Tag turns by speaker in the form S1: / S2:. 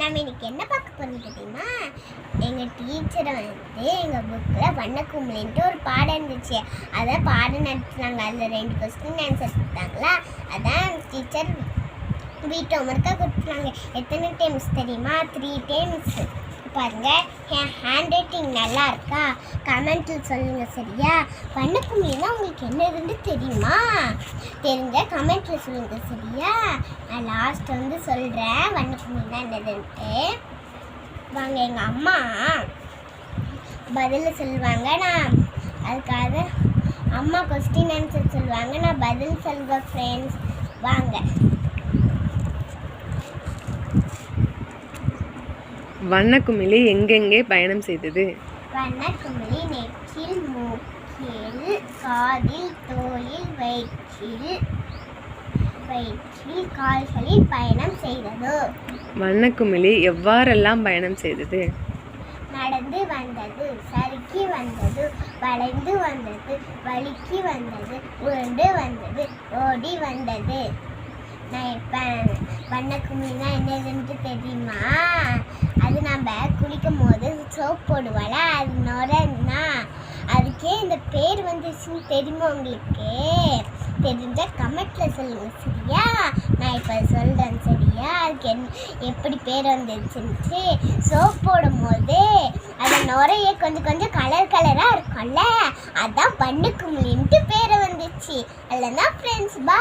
S1: நம்ம இன்னைக்கு என்ன பார்க்க போறோம் தெரியுமா? எங்கள் டீச்சரை வந்து எங்கள் புக்கில் வண்ணக்கும்பலின்ட்டு ஒரு பாடம் இருந்துச்சு. அதை பாடம் நடத்துனாங்க. அதில் ரெண்டு கொஸ்டின் ஆன்சர் கொடுத்தாங்களா? அதான் டீச்சர் வீட்டு ஒர்க்காக கொடுத்துருந்தாங்க எத்தனை டைம்ஸ் தெரியுமா? த்ரீ டைம்ஸ் பாருங்கள் என் ஹேண்ட் ரைட்டிங் நல்லா இருக்கா? கமெண்ட்டில் சொல்லுங்கள் சரியா? வண்ணக்கும்மினா உங்களுக்கு என்னதுன்னு தெரியுமா? தெரிஞ்ச கமெண்ட்டில் சொல்லுங்க சரியா? நான் லாஸ்ட் வந்து சொல்கிறேன் வண்ணக்கும்மினா என்னதுன்ட்டு. வாங்க எங்கள் அம்மா பதில் சொல்லுவாங்க. நான் அதுக்காக அம்மா கொஸ்டின் ஆன்சர் சொல்லுவாங்க. நான் பதில் சொல்வேன் ஃப்ரெண்ட்ஸ் வாங்க.
S2: வண்ணக்குமிழி எங்கெங்கே பயணம் செய்தது?
S1: வண்ணக்குமிழி நெற்றில் மூக்கில் காதில் தோளில் வயிற்றில் வயிற்றில் கால்களில் பயணம் செய்தது.
S2: வண்ணக்குமிழி எவ்வாறெல்லாம் பயணம் செய்தது?
S1: நடந்து வந்தது சறுக்கி வந்தது வளைந்து வந்தது வழுக்கி வந்தது உருண்டு வந்தது ஓடி வந்தது. நான் இப்போ வண்ணக்குமிழினா என்னதுன்ட்டு தெரியுமா? அது நம்ம குளிக்கும் போது சோப் போடுவோம்ல அது நுரன்னா அதுக்கே இந்த பேர் வந்துச்சுன்னு தெரியுமா உங்களுக்கு? தெரிஞ்சால் கமெண்ட்ல சொல்லுங்கள் சரியா? நான் இப்போ சொல்கிறேன் சரியா? அதுக்கு என் எப்படி பேர் வந்துருச்சுன்ட்டு சோப் போடும் போது அது நுரைய கொஞ்சம் கொஞ்சம் கலர் கலராக இருக்கும்ல அதான் பண்ணு குமிழின்ட்டு பேர் வந்துச்சு. அல்லனா ஃப்ரெண்ட்ஸ் பா